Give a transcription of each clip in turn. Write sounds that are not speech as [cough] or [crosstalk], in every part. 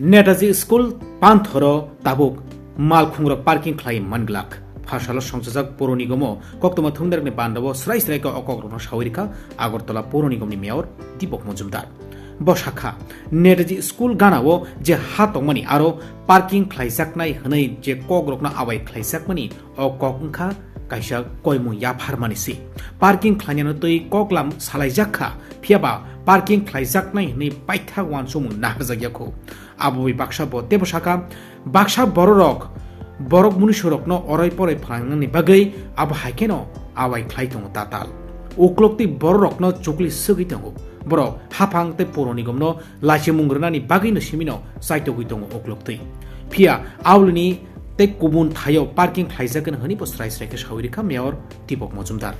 নেটাজি school পান্থর তাবুক মালখুংর parking খ্লাই মানগ্লাক ফাঁসাল সংসজাক পৌর নিগম, কক্তমা থুংদারকনি বান্ধব স্রাই স্রাইক অকগ্রহণ সাউরিকা, আগরতলা পৌর নিগমনি মেয়র দীপক মজুমদার। বসাখা নেটাজি স্কুল গানাও যে হাতংমানি আরও পার্কিং খ্লাইজাকনাই হনৈ যে কক রকনা আবাই খ্লাইজাকমানি অ কংখা kaisa koimu ya pharmanisi parking khlainano tui koklam salaijakha phiaba parking khlaijaknai hni paitha wan sumu naharjagyakho aboi baksa bo tebo saka baksa bororok borok munusorokno orai porai phangnani bagai abo haikeno awai khlaitongo tatal uklokti bororokno chukli sugui tongo borok hafang te poro nigomno laisi mungrani bagino simino saitogui tongo uklokti phia awlini thayo parking khlaijakan hini bo srai srai ke sawirika mayor Dipak Majumdar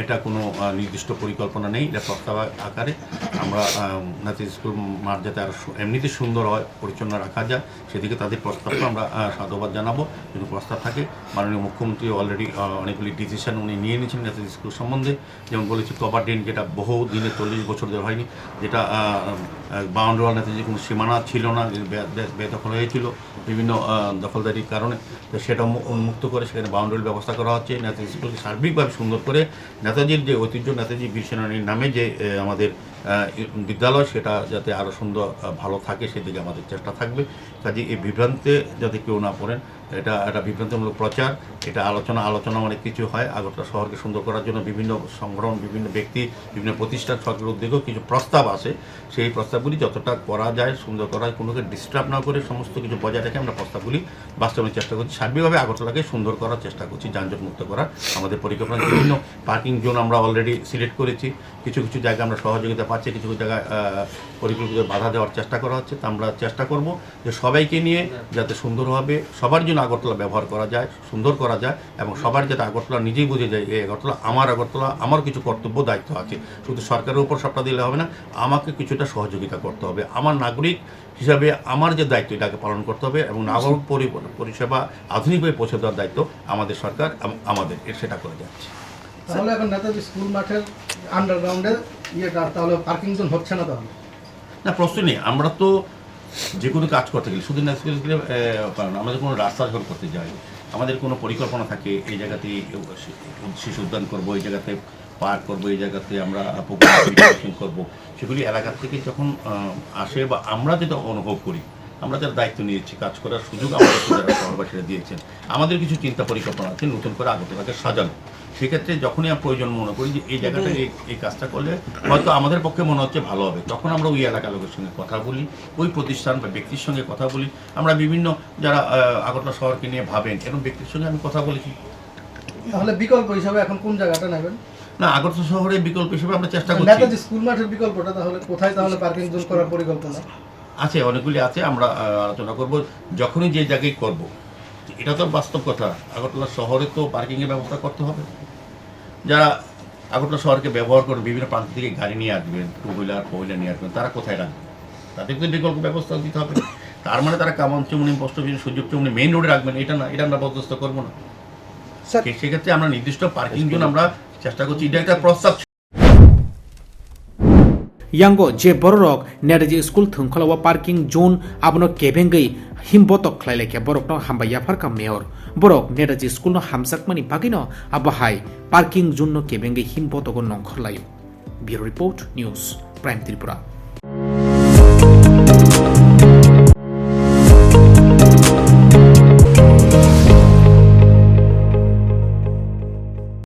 এটা কোনো নির্দিষ্ট পরিকল্পনা নেই, এটা প্রস্তাব আকারে আমরা নাতি স্কুল মাঠ যাতে আরও এমনিতে সুন্দর হয়, পরিচ্ছন্ন রাখা যায়। সেদিকে তাদের প্রস্তাবটা আমরা সাধুবাদ জানাব। কিন্তু প্রস্তাব থাকে, মাননীয় মুখ্যমন্ত্রী অলরেডি অনেকগুলি ডিসিশন উনি নিয়ে নিয়েছেন নাতি স্কুল সম্বন্ধে। যেমন বলেছি কভার ড্রেন যেটা বহু দিনে চল্লিশ বছর ধরে হয়নি, যেটা বাউন্ডারি ওয়াল নাতে যে কোনো সীমানা ছিল না বেদখল হয়েছিল, বিভিন্ন দখলদারির কারণে। তো সেটা উন্মুক্ত করে সেখানে বাউন্ডারির ব্যবস্থা করা হচ্ছে। নেতাজি স্কুলকে সার্বিকভাবে সুন্দর করে নেতাজির যে ঐতিহ্য, নেতাজি বীর সেনানীর নামে যে আমাদের বিদ্যালয়, সেটা যাতে আরও সুন্দর ভালো থাকে, সেদিকে আমাদের চেষ্টা থাকবে। কাজে এই বিভ্রান্তে যাতে কেউ না পড়েন এটা একটা বিভ্রান্তিমূলক প্রচার, এটা আলোচনা আলোচনা অনেক কিছু হয়, আগরতলা শহরকে সুন্দর করার জন্য বিভিন্ন সংগঠন, বিভিন্ন ব্যক্তি, বিভিন্ন প্রতিষ্ঠান, সরকারের উদ্যোগেও কিছু প্রস্তাব আসে। সেই প্রস্তাবগুলি যতটা করা যায়, সুন্দর করা কোনোকে ডিস্টার্ব না করে সমস্ত কিছু বজায় রেখে আমরা প্রস্তাবগুলি বাস্তবায়নের চেষ্টা করছি। সার্বিকভাবে আগরতলাকে সুন্দর করার চেষ্টা করছি যানজট মুক্ত করার। আমাদের পরিকল্পনা বিভিন্ন পার্কিং জোন আমরা অলরেডি সিলেক্ট করেছি, কিছু কিছু জায়গায় আমরা সহযোগিতা পাচ্ছি, কিছু কিছু জায়গায় পরিকল্পিত বাধা দেওয়ার চেষ্টা করা হচ্ছে, তা আমরা চেষ্টা করব যে সবাইকে নিয়ে যাতে সুন্দরভাবে সবার জন্য আগরতলা ব্যবহার করা যায় সুন্দর করা যায় এবং সবার যাতে আগরতলা নিজেই বুঝে যায় এই আগরতলা আমার আগরতলা আমার কিছু কর্তব্য দায়িত্ব আছে। শুধু সরকারের উপর সবটা দিলে হবে না আমাকে কিছুটা সহযোগিতা করতে হবে। আমার নাগরিক হিসাবে আমার যে দায়িত্ব এটাকে পালন করতে হবে এবং নাগরিক পরি- পরিষেবা আধুনিকভাবে পৌঁছে দেওয়ার দায়িত্ব আমাদের সরকার আম- আমাদের সেটা করে যাচ্ছে। তাহলে এখন নেতাজি স্কুল মাঠের আন্ডারগ্রাউন্ডে ইয়েটা তাহলে পার্কিং জোন হচ্ছে না তাহলে? না প্রশ্ন নেই। আমরা তো যে কোনো কাজ করতে গেলে, শুধু ন্যাশনাল না আমাদের কোনো রাস্তা যখন করতে যাই আমাদের কোনো পরিকল্পনা থাকে, এই জায়গাতে শিশু উদ্যান করব, এই জায়গাতে পার্ক করব, এই জায়গাতে আমরা [coughs] করব। সেগুলি এলাকার থেকে যখন আসে বা আমরা যেটা অনুভব করি আমরা যারা দায়িত্ব নিয়েছি কাজ করার সুযোগ আমাদের যারা শহরবাসীরা দিয়েছেন। আমাদের কিছু চিন্তা পরিকল্পনা আছে নতুন করে আগরতলাকে সাজানো। সেক্ষেত্রে যখনই আমরা প্রয়োজন মনে করি যে এই জায়গাটা এই এই কাজটা করলে হয়তো আমাদের পক্ষে মনে হচ্ছে ভালো হবে। তখন আমরা ওই এলাকার লোকের সঙ্গে কথা বলি ওই প্রতিষ্ঠান বা ব্যক্তির সঙ্গে কথা বলি। আমরা বিভিন্ন যারা আগরতলা শহরকে নিয়ে ভাবেন এরকম ব্যক্তির সঙ্গে আমি কথা বলেছি। তাহলে বিকল্প হিসাবে এখন কোন জায়গাটা নেবেন? না আগরতলা শহরে বিকল্প হিসেবে আমরা চেষ্টা করছি। স্কুল মাঠের বিকল্পটা তাহলে কোথায় তাহলে পার্কিং জোন করার পরিকল্পনা? আছে অনেকগুলি আছে আমরা আলোচনা করব। যখনই যে জায়গায় করব এটা তো বাস্তব কথা। আগরতলা শহরে তো পার্কিংয়ের ব্যবস্থা করতে হবে। যারা আগরতলা শহরকে ব্যবহার করে বিভিন্ন প্রান্ত থেকে গাড়ি নিয়ে আসবেন টু হুইলার ফোর হুইলার নিয়ে আসবেন তারা কোথায় রাখবেন তাদেরকে তো বিকল্প ব্যবস্থা দিতে হবে। তার মানে তারা কামান চৌমনি পোস্ট অফিস সুযোগ চৌমনি মেইন রোডে রাখবেন এটা না এটা আমরা বরদস্ত করব না। সেক্ষেত্রে আমরা নির্দিষ্ট পার্কিং জন্য আমরা চেষ্টা করছি। এটা একটা প্রস্তাব yango je borok nedaji school thungkhalawa parking zone abono kebengei himbotok khlaileke borok no hamba yafar ka mayor borok nedaji school no hamsakmani bagino abo hai parking zone no kebengei himbotok nongkhorlayo bureau report news prime tripura